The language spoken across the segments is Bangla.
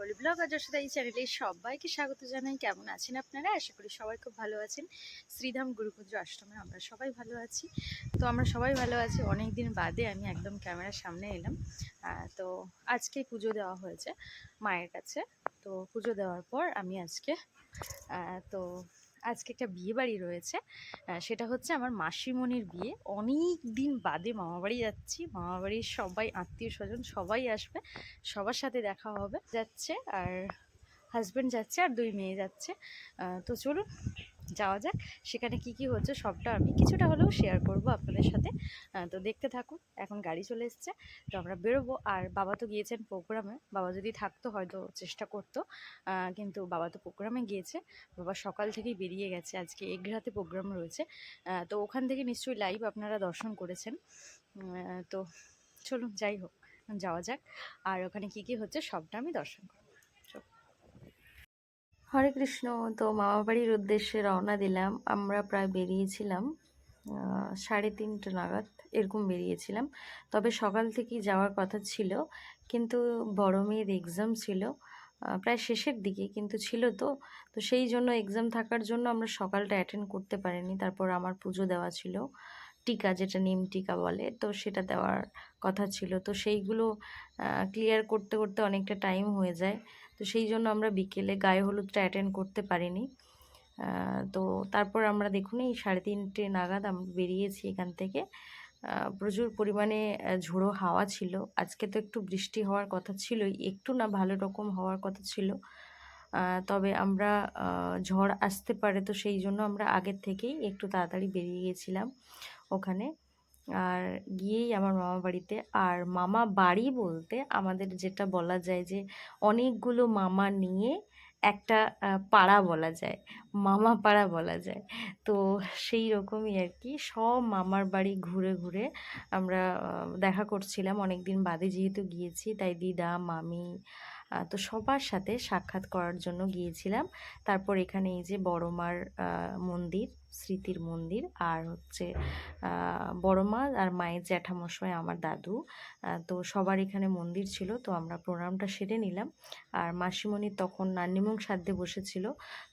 বলি ব্লগ যশোদা এই চ্যানেলে সবাইকে স্বাগত জানাই। কেমন আছেন আপনারা? আশা করি সবাই খুব ভালো আছেন। শ্রীধাম গুরুকুঞ্জ আশ্রমে আমরা সবাই ভালো আছি। তো আমরা সবাই ভালো আছি। অনেক দিন বাদে আমি একদম ক্যামেরার সামনে এলাম। তো আজকে পুজো দেওয়া হয়েছে মায়ের কাছে। তো পুজো দেওয়ার পর আমি আজকে তো আজকে একটা বিয়ে বাড়ি রয়েছে সেটা হচ্ছে আমার মাসিমণির বিয়ে। অনেক দিন বাদে মামাবাড়ি যাচ্ছি। মামাবাড়ির সবাই আত্মীয় স্বজন সবাই আসবে। সবার সাথে দেখা হবে। যাচ্ছে আর হাজব্যান্ড যাচ্ছে আর দুই মেয়ে যাচ্ছে। তো চলুন যাওয়া যাক। সেখানে কি কি হচ্ছে সবটা আমি কিছুটা হলেও শেয়ার করব আপনাদের সাথে। তো দেখতে থাকুন, এখন গাড়ি চলে এসছে, তো আমরা বেরোবো। আর বাবা তো গিয়েছেন প্রোগ্রামে বাবা যদি থাকতো হয়তো চেষ্টা করতো। কিন্তু বাবা তো প্রোগ্রামে গিয়েছে। বাবা সকাল থেকেই বেরিয়ে গেছে। আজকে এগরাতে প্রোগ্রাম রয়েছে। তো ওখান থেকে নিশ্চয়ই লাইভ আপনারা দর্শন করেছেন। তো চলুন যাই হোক, যাওয়া যাক। আর ওখানে কি কি হচ্ছে সবটা আমি দর্শন করব। হরে কৃষ্ণ। তো মামা বাড়ির উদ্দেশ্যে রওনা দিলাম। আমরা প্রায় বেরিয়েছিলাম সাড়ে তিনটে নাগাদ এরকম বেরিয়েছিলাম। তবে সকাল থেকেই যাওয়ার কথা ছিল, কিন্তু বড় মেয়ের এক্সাম ছিল প্রায় শেষের দিকে কিন্তু ছিল তো। তো সেই জন্য এক্সাম থাকার জন্য আমরা সকালটা অ্যাটেন্ড করতে পারিনি। তারপর আমার পুজো দেওয়া ছিল, টিকা যেটা নিম টিকা বলে, তো সেটা দেওয়ার কথা ছিল। তো সেইগুলো ক্লিয়ার করতে করতে অনেকটা টাইম হয়ে যায়। তো সেই জন্য আমরা বিকেলে গায়ে হলুদটা অ্যাটেন্ড করতে পারিনি। তো তারপর আমরা দেখুন এই সাড়ে তিনটে নাগাদ আমরা বেরিয়েছি এখান থেকে। প্রচুর পরিমাণে ঝোড়ো হাওয়া ছিল। আজকে তো একটু বৃষ্টি হওয়ার কথা ছিলই, একটু না ভালো রকম হওয়ার কথা ছিল। তবে আমরা ঝড় আসতে পারে তো সেই জন্য আমরা আগের থেকেই একটু তাড়াতাড়ি বেরিয়ে গেছিলাম ওখানে। আর গিয়েই আমার মামা বাড়িতে। আর মামা বাড়ি বলতে আমাদের যেটা বলা যায় যে, অনেকগুলো মামা নিয়ে একটা পাড়া বলা যায়। মামা পাড়া বলা যায়। তো সেই রকমই আর কি। সব মামার বাড়ি ঘুরে ঘুরে আমরা দেখা করছিলাম। অনেক দিন বাদে যেহেতু গিয়েছি, তাই দিদা, মামি তো সবার সাথে সাক্ষাৎ করার জন্য গিয়েছিলাম। তারপর এখানে এই যে বড় মার মন্দির স্মৃতির মন্দির। আর হচ্ছে বড় মা আর মায়ের জ্যাঠামশাই আমার দাদু। তো সবার এখানে মন্দির ছিল, তো আমরা প্রণামটা সেরে নিলাম। আর মাসিমণি তখন নান্নিমুখ সাধ্যে বসেছিল,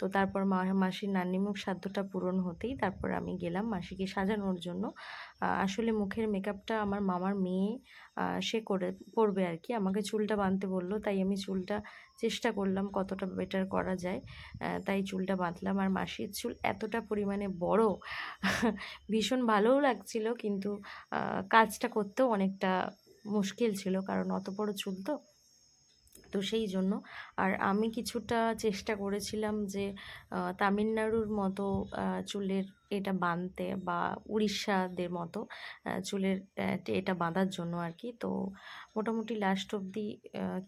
তো তারপর মা, মাসির নান্নিমুখ সাধ্যটা পূরণ হতেই তারপর আমি গেলাম মাসিকে সাজানোর জন্য। আসলে মুখের মেকআপটা আমার মামার মেয়ে সে করে করবে আর কি। আমাকে চুলটা বাঁধতে বলল, তাই আমি চুলটা চেষ্টা করলাম কতটা বেটার করা যায়। তাই চুলটা বাঁধলাম। আর মাসির চুল এতটা পরিমাণে বড়, ভীষণ ভালোও লাগছিল কিন্তু কাজটা করতেও অনেকটা মুশকিল ছিল কারণ অত বড় চুল তো। তো সেই জন্য। আর আমি কিছুটা চেষ্টা করেছিলাম যে তামিলনাড়ুর মতো চুলের এটা বাঁধতে বা উড়িষ্যাদের মতো চুলের এটা বাঁধার জন্য আর কি তো মোটামুটি লাস্ট অবধি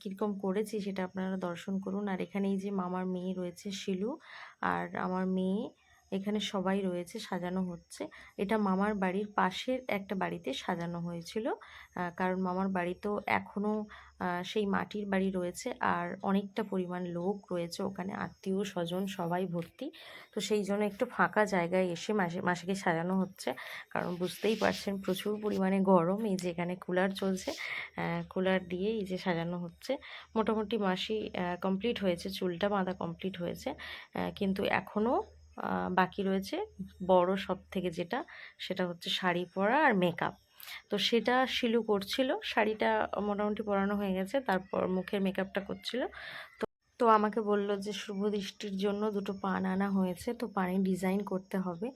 কীরকম করেছি সেটা আপনারা দর্শন করুন। আর এখানে এই যে মামার মেয়ে রয়েছে শিলু, আর আমার মেয়ে এখানে সবাই রয়েছে, সাজানো হচ্ছে। এটা মামার বাড়ির পাশের একটা বাড়িতে সাজানো হয়েছিল। কারণ মামার বাড়ি তো এখনও সেই মাটির বাড়ি রয়েছে আর অনেকটা পরিমাণ লোক রয়েছে ওখানে, আত্মীয় স্বজন সবাই ভর্তি। তো সেই জন্য একটু ফাঁকা জায়গায় এসে মাসে, মাসিকে সাজানো হচ্ছে। কারণ বুঝতেই পারছেন প্রচুর পরিমাণে গরম, এই যে এখানে কুলার চলছে। কুলার দিয়ে এই যে সাজানো হচ্ছে। মোটামুটি মাসি কমপ্লিট হয়েছে, চুলটা বাঁধা কমপ্লিট হয়েছে। কিন্তু এখনও বাকি রয়েছে। বড় সব থেকে যেটা, সেটা হচ্ছে শাড়ি পরা আর মেকআপ তো সেটা শিলু করছিল। শাড়িটা মোটামুটি পরানো হয়ে গেছে, তারপর মুখের মেকআপটা করছিল। তো তো আমাকে বলল যে, শুভ দৃষ্টির জন্য দুটো পান আনা হয়েছে, তো পানি ডিজাইন করতে হবে।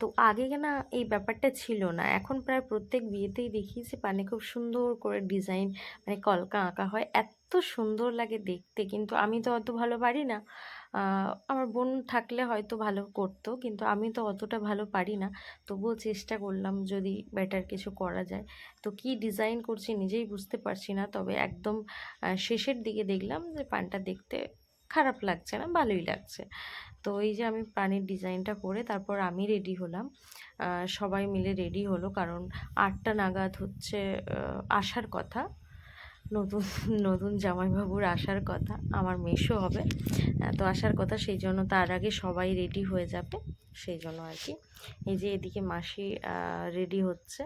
তো আগে না এই ব্যাপারটা ছিল না। এখন প্রায় প্রত্যেক বিয়েতেই দেখি যে, পানে খুব সুন্দর করে ডিজাইন মানে কলকা আঁকা হয়। এত সুন্দর লাগে দেখতে। কিন্তু আমি তো অত ভালো পারি না। আমার বোন থাকলে হয়তো ভালো করতো, কিন্তু আমি তো অতটা ভালো পারি না। তবুও চেষ্টা করলাম যদি বেটার কিছু করা যায়। তো কি ডিজাইন করছি নিজেই বুঝতে পারছি না। তবে একদম শেষের দিকে দেখলাম যে পানটা দেখতে খারাপ লাগছে না, ভালোই লাগছে। তো এই যে আমি পানির ডিজাইনটা করে তারপর আমি রেডি হলাম। সবাই মিলে রেডি হলো কারণ আটটা নাগাদ হচ্ছে আসার কথা। নতুন নতুন জামাইবাবুর আসার কথা, আমার মেশো হবে। তো আসার কথা, সেই জন্য তার আগে সবাই রেডি হয়ে যাবে, সেই জন্য আর কি। এই যে এদিকে মাসি রেডি হচ্ছে।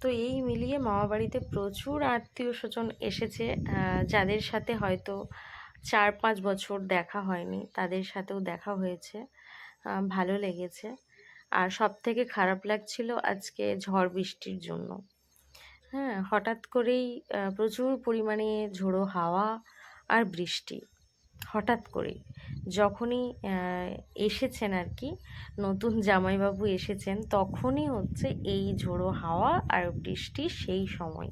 তো এই মিলিয়ে মামাবাড়িতে প্রচুর আত্মীয় স্বজন এসেছে যাদের সাথে হয়তো চার পাঁচ বছর দেখা হয়নি, তাদের সাথেও দেখা হয়েছে ভালো লেগেছে। আর সব থেকে খারাপ লাগছিল আজকে ঝড় বৃষ্টির জন্য। হ্যাঁ হঠাৎ করেই প্রচুর পরিমাণে ঝোড়ো হাওয়া আর বৃষ্টি। হঠাৎ করেই। যখনই এসেছেন আর কি নতুন জামাইবাবু এসেছেন তখনই হচ্ছে এই ঝোড়ো হাওয়া আর বৃষ্টি সেই সময়।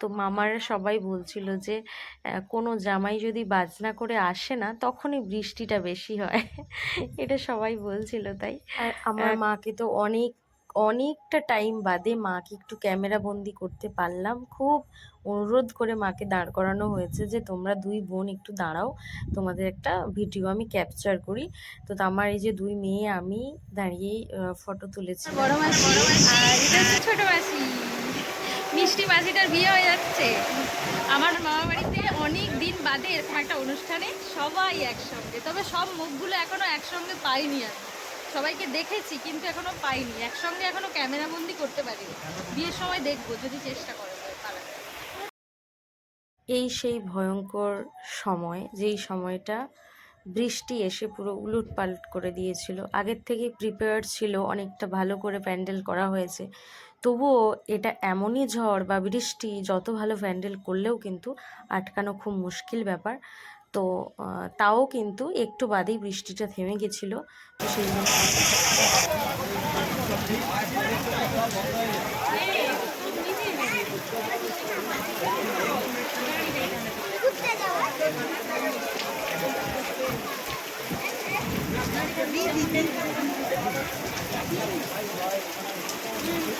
তো মামারা সবাই বলছিল যে কোনো জামাই যদি বাজনা করে আসে না তখনই বৃষ্টিটা বেশি হয়। এটা সবাই বলছিল তাই। আর আমার মাকে তো অনেক অনেকটা টাইম বাদে মাকে একটু ক্যামেরা বন্দি করতে পারলাম। খুব অনুরোধ করে মাকে দাঁড় করানো হয়েছে যে, তোমরা দুই বোন একটু দাঁড়াও, তোমাদের একটা ভিডিও আমি ক্যাপচার করি। তো আমার এই যে দুই মেয়ে, আমি দাঁড়িয়েই ফটো তুলেছি। বড় মাসি আর ছোট মাসি। মিষ্টি মাসিটার বিয়ে হয়ে যাচ্ছে। আমার মামা বাড়িতে অনেক দিন বাদে এরকম একটা অনুষ্ঠানে সবাই একসঙ্গে, তবে সব মুখগুলো এখনও একসঙ্গে পাইনি আমি। সবাইকে দেখেছি, কিন্তু এখনও পাইনি। একসঙ্গে এখনও ক্যামেরা বন্দি করতে পারিনি। বিয়ের সময় দেখব, যদি চেষ্টা করে এই সেই ভয়ঙ্কর সময়, যেই সময়টা বৃষ্টি এসে পুরো উলট পালট করে দিয়েছিল। আগের থেকে প্রিপেয়ার ছিল, অনেকটা ভালো করে প্যান্ডেল করা হয়েছে। তবুও এটা এমনই ঝড় বা বৃষ্টি, যত ভালো প্যান্ডেল করলেও কিন্তু আটকানো খুব মুশকিল ব্যাপার। তো তাও কিন্তু একটু বাদেই বৃষ্টিটা থেমে গেছিল। তো সেই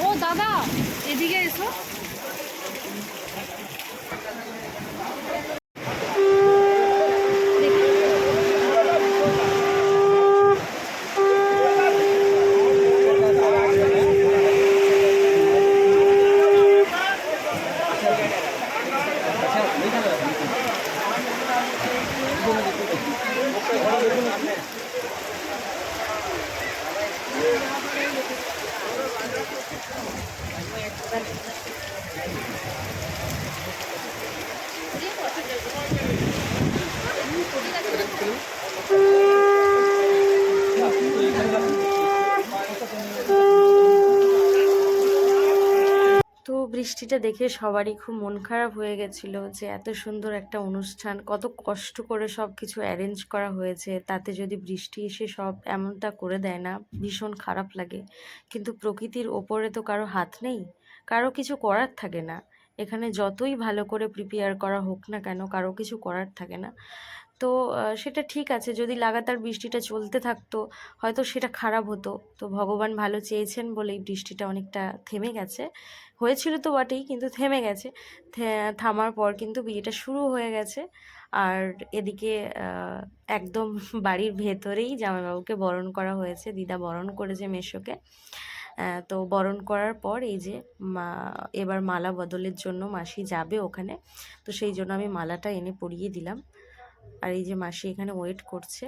ও দাদা এদিকে এসো। তো বৃষ্টিটা দেখে সবারই খুব মন খারাপ হয়ে গেছিল যে এত সুন্দর একটা অনুষ্ঠান, কত কষ্ট করে সব কিছু অ্যারেঞ্জ করা হয়েছে, তাতে যদি বৃষ্টি এসে সব এমনটা করে দেয় না, ভীষণ খারাপ লাগে। কিন্তু প্রকৃতির ওপরে তো কারও হাত নেই, কারও কিছু করার থাকে না। এখানে যতই ভালো করে প্রিপেয়ার করা হোক না কেন, কারও কিছু করার থাকে না। তো সেটা ঠিক আছে। যদি লাগাতার বৃষ্টিটা চলতে থাকতো, হয়তো সেটা খারাপ হতো। তো ভগবান ভালো চেয়েছেন বলেই বৃষ্টিটা অনেকটা থেমে গেছে। হয়েছিল তো বটেই, কিন্তু থেমে গেছে। থামার পর কিন্তু বিয়েটা শুরু হয়ে গেছে। আর এদিকে একদম বাড়ির ভেতরেই জামাইবাবুকে বরণ করা হয়েছে। দিদা বরণ করেছে মেশোকে। তো বরণ করার পর এই যে, মা, এবার মালা বদলের জন্য মাসি যাবে ওখানে। তো সেই জন্য আমি মালাটা এনে পরিয়ে দিলাম। আর এই যে মাসি এখানে ওয়েট করছে।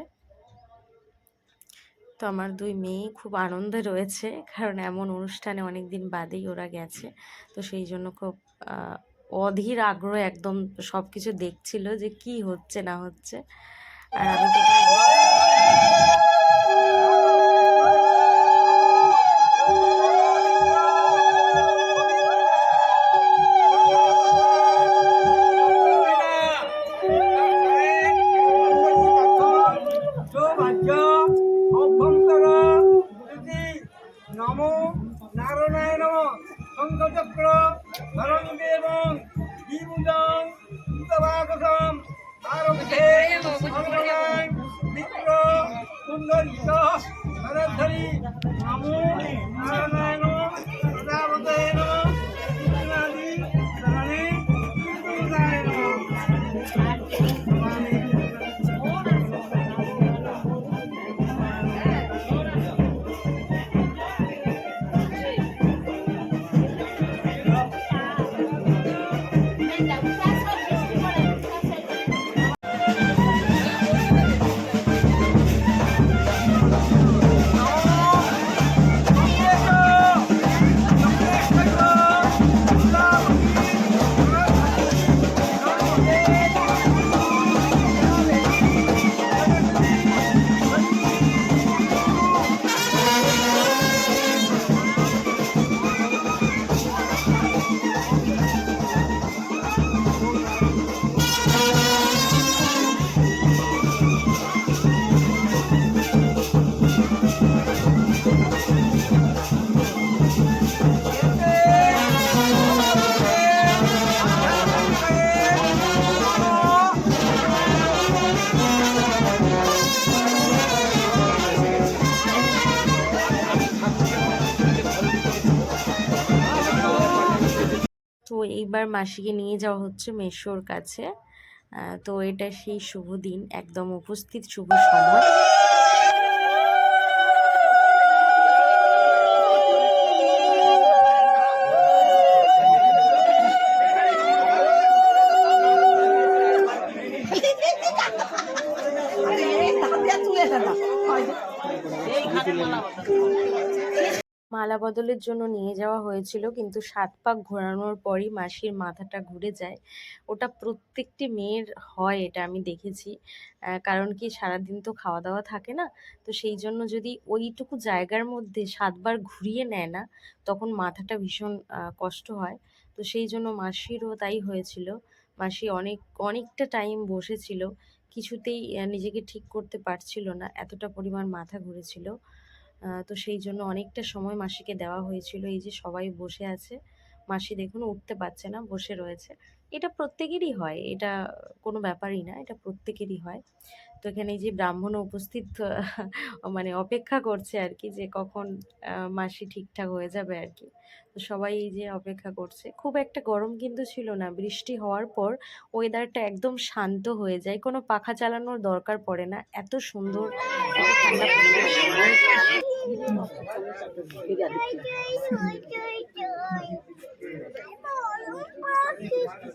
তো আমার দুই মেয়ে খুব আনন্দে রয়েছে, কারণ এমন অনুষ্ঠানে অনেক দিন বাদেই ওরা গেছে। তো সেই জন্য খুব অধীর আগ্রহ একদম সব কিছু দেখছিল যে কি হচ্ছে না হচ্ছে। আর আমি নম। শঙ্খচক্র ধরণ দেবং জীবুজং তবাকসম আরম্ভে অগ্রণায় মিত্র সুন্দর ধরধরি নমো নারায়ণায় এবার মাসিকে নিয়ে যাওয়া হচ্ছে মেশোর কাছে। তো এটা সেই শুভ দিন, একদম উপস্থিত শুভ সময়। বদলের জন্য নিয়ে যাওয়া হয়েছিল, কিন্তু সাত পাক ঘোরানোর পরই মাসির মাথাটা ঘুরে যায়। ওটা প্রত্যেকটি মেয়ের হয়, এটা আমি দেখেছি। কারণ কি সারাদিন তো খাওয়া দাওয়া থাকে না? তো সেই জন্য যদি ওইটুকু জায়গার মধ্যে সাতবার ঘুরিয়ে নেয় না, তখন মাথাটা ভীষণ কষ্ট হয়। তো সেই জন্য মাসিরও তাই হয়েছিল। মাসি অনেক, অনেকটা টাইম বসেছিল, কিছুতেই নিজেকে ঠিক করতে পারছিল না, এতটা পরিমাণ মাথা ঘুরেছিল। তো সেই জন্য অনেকটা সময় মাসিকে দেওয়া হয়েছিল। এই যে সবাই বসে আছে, মাসি দেখুন উঠতে পারছে না, বসে রয়েছে। এটা প্রত্যেকেরই হয় এটা কোনো ব্যাপারই না এটা প্রত্যেকেরই হয় তো এখানে যে ব্রাহ্মণ উপস্থিত মানে অপেক্ষা করছে আর কি যে কখন মাসি ঠিকঠাক হয়ে যাবে আর কি তো সবাই এই যে অপেক্ষা করছে খুব একটা গরম কিন্তু ছিল না বৃষ্টি হওয়ার পর ওয়েদারটা একদম শান্ত হয়ে যায় কোনো পাখা চালানোর দরকার পড়ে না এত সুন্দর একটা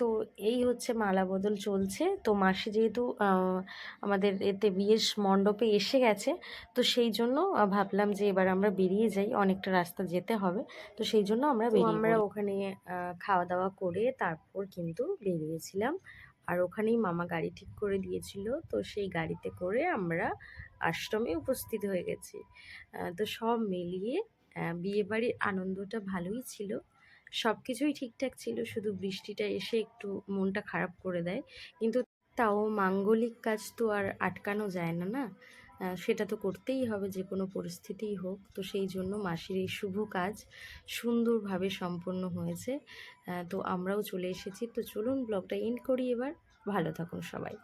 তো এই হচ্ছে মালা বদল চলছে। তো মাসি যেহেতু আমাদের এতে বিয়ের মণ্ডপে এসে গেছে তো সেই জন্য ভাবলাম যে এবার আমরা বেরিয়ে যাই অনেকটা রাস্তা যেতে হবে। তো সেই জন্য আমরা আমরা ওখানে খাওয়া দাওয়া করে তারপর কিন্তু বেরিয়েছিলাম। আর ওখানেই মামা গাড়ি ঠিক করে দিয়েছিল তো সেই গাড়িতে করে আমরা আশ্রমে উপস্থিত হয়ে গেছি। তো সব মিলিয়ে বিয়েবাড়ির আনন্দটা ভালোই ছিল। সব কিছুই ঠিকঠাক ছিল, শুধু বৃষ্টিটা এসে একটু মনটা খারাপ করে দেয়। কিন্তু তাও মাঙ্গলিক কাজ তো আর আটকানো যায় না না? সেটা তো করতেই হবে যে কোনো পরিস্থিতিই হোক। তো সেই জন্য মাসির এই শুভ কাজ সুন্দরভাবে সম্পন্ন হয়েছে। তো আমরাও চলে এসেছি। তো চলুন ব্লগটা এন্ড করি এবার। ভালো থাকুন সবাই।